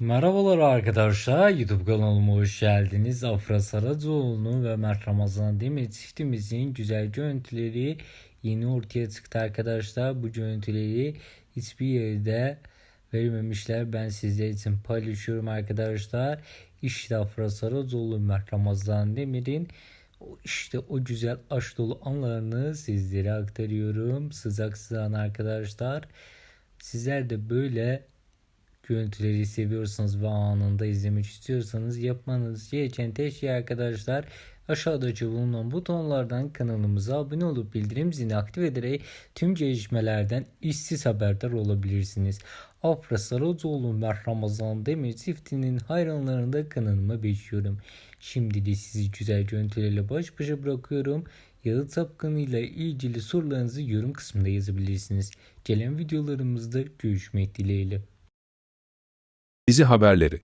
Merhabalar arkadaşlar YouTube kanalıma hoş geldiniz. Afra Saracoğlu'nun ve Mert Ramazan Demir çiftimizin güzel görüntüleri yeni ortaya çıktı arkadaşlar. Bu görüntüleri hiçbir yerde vermemişler. Ben sizler için paylaşıyorum arkadaşlar. İşte Afra Saracoğlu Mert Ramazan Demir'in işte o güzel aşk dolu anlarını sizlere aktarıyorum. Sıcak sıcağına arkadaşlar. Sizler de böyle görüntüleri seviyorsanız ve anında izlemek istiyorsanız yapmanız gereken tek şey arkadaşlar aşağıdaki bulunan butonlardan kanalımıza abone olup bildirim zilini aktif ederek tüm gelişmelerden işsiz haberdar olabilirsiniz. Afra Saracoğlu ve Ramazan Demir çiftinin hayranlarını da kanalıma bekliyorum. Şimdi de sizi güzel görüntülerle baş başa bırakıyorum. Yalı Tapkanı'yla ilgili sorularınızı yorum kısmında yazabilirsiniz. Gelen videolarımızda görüşmek dileğiyle. Dizi haberleri